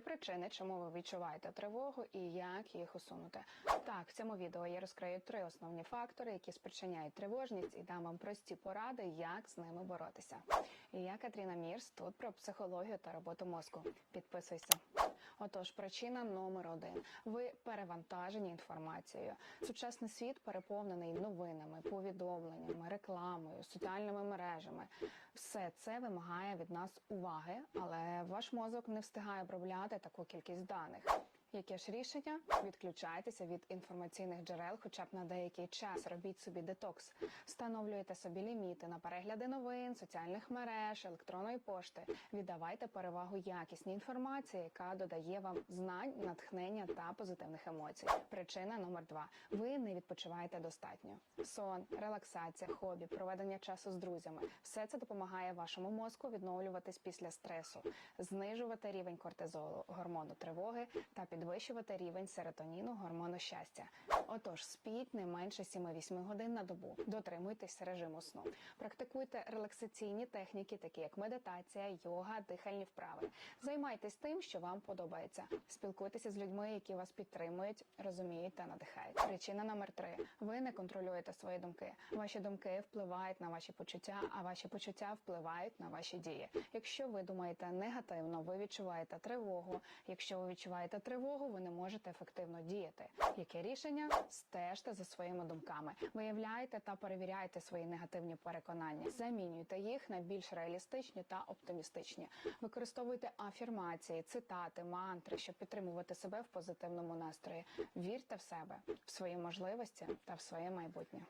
Причини, чому ви відчуваєте тривогу і як їх усунути. Так, в цьому відео я розкрию три основні фактори, які спричиняють тривожність, і дам вам прості поради, як з ними боротися. Я Катріна Мірс тут про психологію та роботу мозку. Підписуйся. Отож, причина номер один: ви перевантажені інформацією. Сучасний світ переповнений новинами, повідомленнями, рекламою, соціальними мережами. Все це вимагає від нас уваги, але ваш мозок не встигає обробляти таку кількість даних. Яке ж рішення? Відключайтеся від інформаційних джерел, хоча б на деякий час. Робіть собі детокс, встановлюйте собі ліміти на перегляди новин, соціальних мереж, електронної пошти. Віддавайте перевагу якісній інформації, яка додає вам знань, натхнення та позитивних емоцій. Причина номер два: ви не відпочиваєте достатньо. Сон, релаксація, хобі, проведення часу з друзями все це допомагає вашому мозку відновлюватись після стресу, знижувати рівень кортизолу, гормону тривоги та підвищувати рівень серотоніну, гормону щастя. Отож, спіть не менше 7-8 годин на добу. Дотримуйтесь режиму сну. Практикуйте релаксаційні техніки, такі як медитація, йога, дихальні вправи. Займайтесь тим, що вам подобається. Спілкуйтеся з людьми, які вас підтримують, розуміють та надихають. Причина номер три: ви не контролюєте свої думки. Ваші думки впливають на ваші почуття, а ваші почуття впливають на ваші дії. Якщо ви думаєте негативно, ви відчуваєте тривогу. Якщо ви відчуваєте тривогу, ви не можете ефективно діяти. Яке рішення? Стежте за своїми думками, виявляйте та перевіряйте свої негативні переконання, замінюйте їх на більш реалістичні та оптимістичні. Використовуйте афірмації, цитати, мантри, щоб підтримувати себе в позитивному настрої. Вірте в себе, в свої можливості та в своє майбутнє.